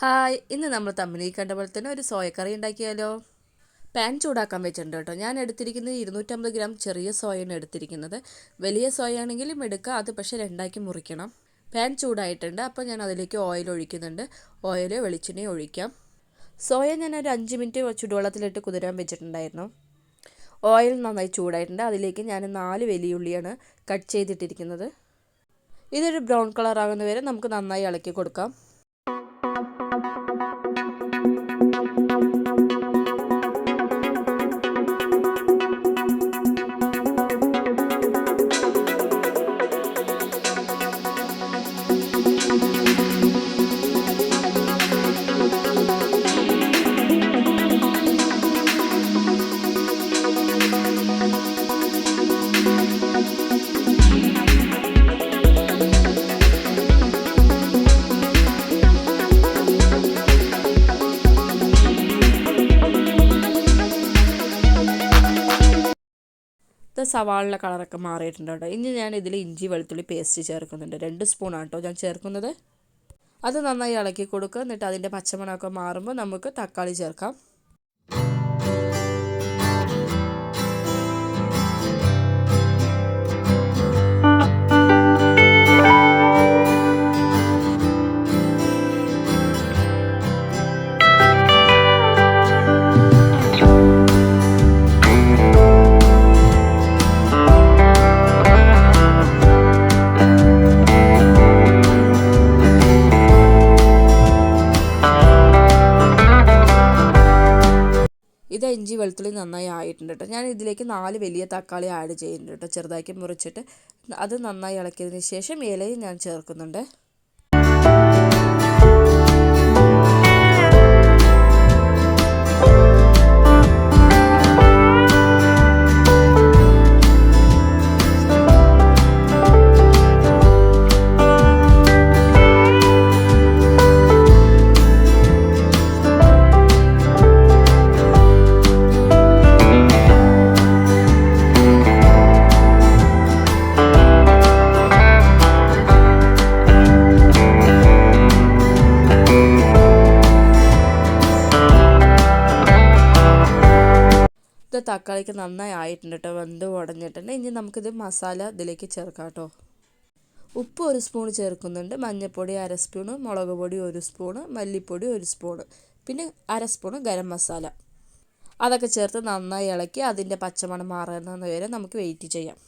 Hi ഇന്ന് നമ്മൾ തമ്മിൽ കണ്ട പോലെ തന്നെ ഒരു സോയക്കറി ഉണ്ടാക്കിയാലോ? പാൻ ചൂടാക്കാൻ വെച്ചിട്ടുണ്ട് കേട്ടോ. ഞാൻ എടുത്തിരിക്കുന്നത് ഇരുന്നൂറ്റമ്പത് ഗ്രാം ചെറിയ സോയാണ് എടുത്തിരിക്കുന്നത്. വലിയ സോയ ആണെങ്കിലും എടുക്കുക അത് പക്ഷേ രണ്ടാക്കി മുറിക്കണം. പാൻ ചൂടായിട്ടുണ്ട് അപ്പോൾ ഞാൻ അതിലേക്ക് ഓയിൽ ഒഴിക്കുന്നുണ്ട്. ഓയിൽ വെളിച്ചെണ്ണ ഒഴിക്കാം. സോയ ഞാൻ ഒരു അഞ്ച് മിനിറ്റ് ചുടുവെള്ളത്തിലിട്ട് കുതിരാൻ വെച്ചിട്ടുണ്ടായിരുന്നു. ഓയിൽ നന്നായി ചൂടായിട്ടുണ്ട്. അതിലേക്ക് ഞാൻ നാല് വലിയുള്ളിയാണ് കട്ട് ചെയ്തിട്ടിരിക്കുന്നത്. ഇതൊരു ബ്രൗൺ കളർ ആകുന്ന വരെ നമുക്ക് നന്നായി ഇളക്കി കൊടുക്കാം. സവാളിന്റെ കളറൊക്കെ മാറിയിട്ടുണ്ട് കേട്ടോ. ഇനി ഞാൻ ഇതിൽ ഇഞ്ചി വെളുത്തുള്ളി പേസ്റ്റ് ചേർക്കുന്നുണ്ട്. രണ്ട് സ്പൂണാണ് കേട്ടോ ഞാൻ ചേർക്കുന്നത്. അത് നന്നായി ഇളക്കി കൊടുക്കുക. എന്നിട്ട് അതിന്റെ പച്ചമണമൊക്കെ മാറുമ്പോൾ നമുക്ക് തക്കാളി ചേർക്കാം. വെളുത്തുള്ളി നന്നായി ആയിട്ടുണ്ട് കേട്ടോ ഞാൻ ഇതിലേക്ക് നാല് വലിയ തക്കാളി ആഡ് ചെയ്യുന്നുണ്ട് കേട്ടോ ചെറുതാക്കി മുറിച്ചിട്ട് അത് നന്നായി ഇളക്കിയതിന് ശേഷം ഇലയും ഞാൻ ചേർക്കുന്നുണ്ട്. തക്കാളിക്ക് നന്നായി ആയിട്ടുണ്ട് കേട്ടോ. വെന്ത് ഉടഞ്ഞിട്ടുണ്ട്. ഇനി നമുക്കിത് മസാല ഇതിലേക്ക് ചേർക്കാം കേട്ടോ. ഉപ്പ് ഒരു സ്പൂൺ ചേർക്കുന്നുണ്ട്. മഞ്ഞൾപ്പൊടി അര സ്പൂണ് മുളക് പൊടി ഒരു സ്പൂണ് മല്ലിപ്പൊടി ഒരു സ്പൂണ് പിന്നെ അര സ്പൂണ് ഗരം മസാല. അതൊക്കെ ചേർത്ത് നന്നായി ഇളക്കി അതിന്റെ പച്ചമണം മാറുന്നത് വരെ നമുക്ക് വെയിറ്റ് ചെയ്യാം.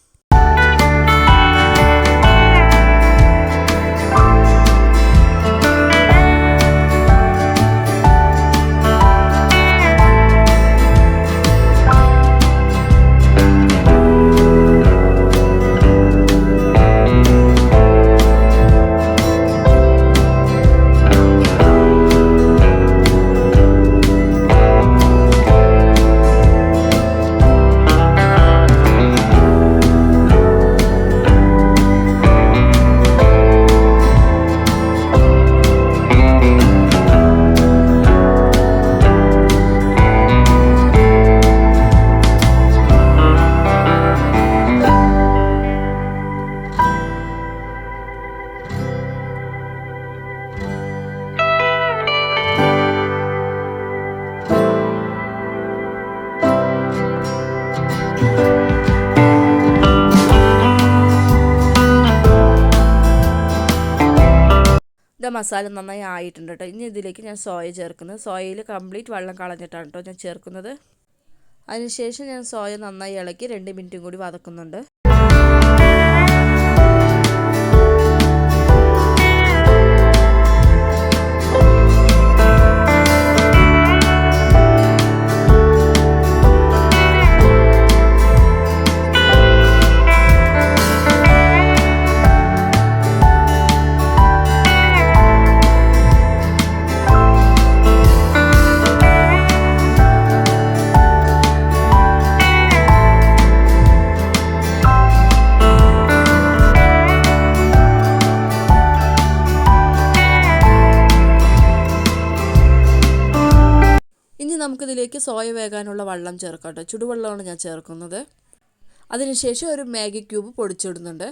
മസാല നന്നായി ആയിട്ടുണ്ട് കേട്ടോ. ഇനി ഇതിലേക്ക് ഞാൻ സോയ ചേർക്കുന്നത്. സോയയിൽ കംപ്ലീറ്റ് വെള്ളം കളഞ്ഞിട്ടാണ് കേട്ടോ ഞാൻ ചേർക്കുന്നത്. അതിനുശേഷം ഞാൻ സോയ നന്നായി ഇളക്കി രണ്ട് മിനിറ്റും കൂടി വതക്കുന്നുണ്ട്. നമുക്കിതിലേക്ക് സോയ വേകാനുള്ള വെള്ളം ചേർക്കാം കേട്ടോ. ചുടുവെള്ളമാണ് ഞാൻ ചേർക്കുന്നത്. അതിനുശേഷം ഒരു മാഗി ക്യൂബ് പൊടിച്ചിടുന്നുണ്ട്.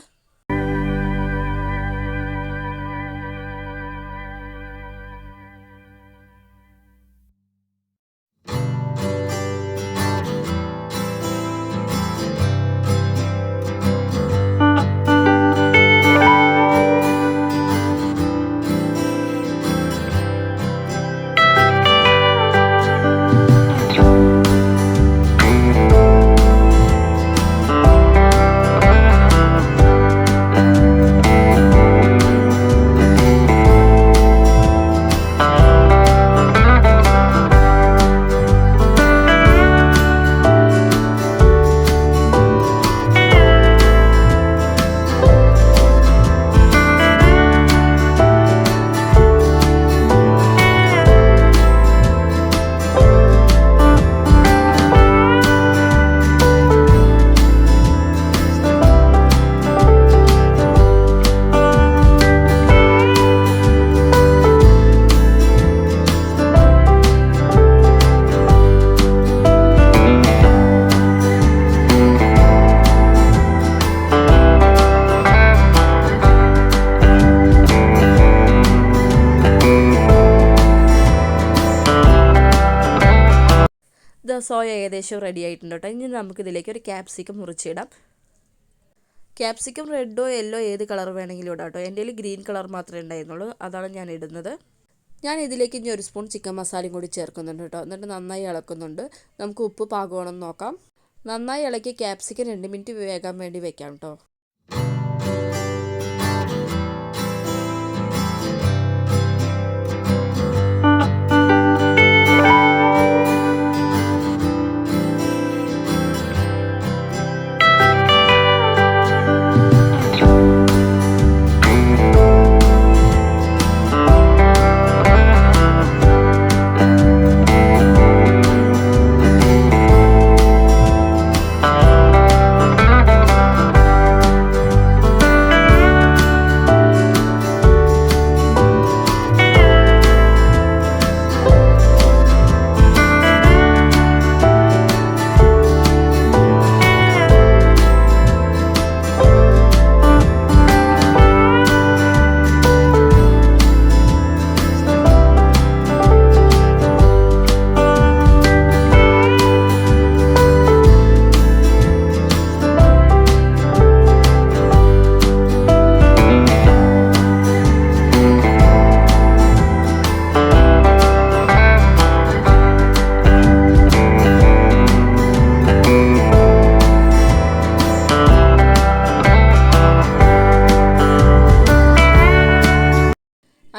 സോയ ഏകദേശം റെഡി ആയിട്ടുണ്ട് കേട്ടോ. ഇനി നമുക്കിതിലേക്ക് ഒരു ക്യാപ്സിക്കം മുറിച്ചിടാം. ക്യാപ്സിക്കം റെഡോ യെല്ലോ ഏത് കളർ വേണമെങ്കിലും ഇടാം കേട്ടോ. എന്റെ കയ്യിൽ ഗ്രീൻ കളർ മാത്രമേ ഉണ്ടായിരുന്നുള്ളൂ. അതാണ് ഞാൻ ഇടുന്നത്. ഞാൻ ഇതിലേക്ക് ഇനി ഒരു സ്പൂൺ ചിക്കൻ മസാലയും കൂടി ചേർക്കുന്നുണ്ട് കേട്ടോ. എന്നിട്ട് നന്നായി ഇളക്കുന്നുണ്ട്. നമുക്ക് ഉപ്പ് പാകമാണെന്ന് നോക്കാം. നന്നായി ഇളക്കി ക്യാപ്സിക്കം രണ്ട് മിനിറ്റ് വേകാൻ വേണ്ടി വെക്കാം കേട്ടോ.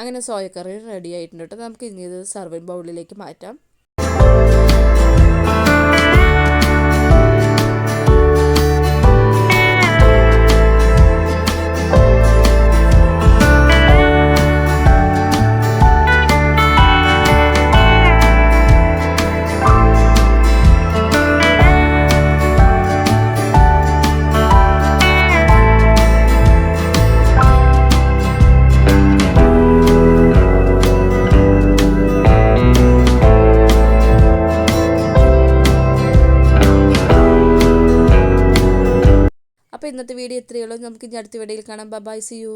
അങ്ങനെ സോയക്കറി റെഡി ആയിട്ടുണ്ട് കേട്ടോ നമുക്ക് ഇനി ഇത് സർവിങ് ബൗളിലേക്ക് മാറ്റാം. ഇന്നത്തെ വീഡിയോ ഇത്രയേ ഉള്ളൂ. നമുക്ക് ഇനി അടുത്ത വീഡിയോയിൽ കാണാം. By C U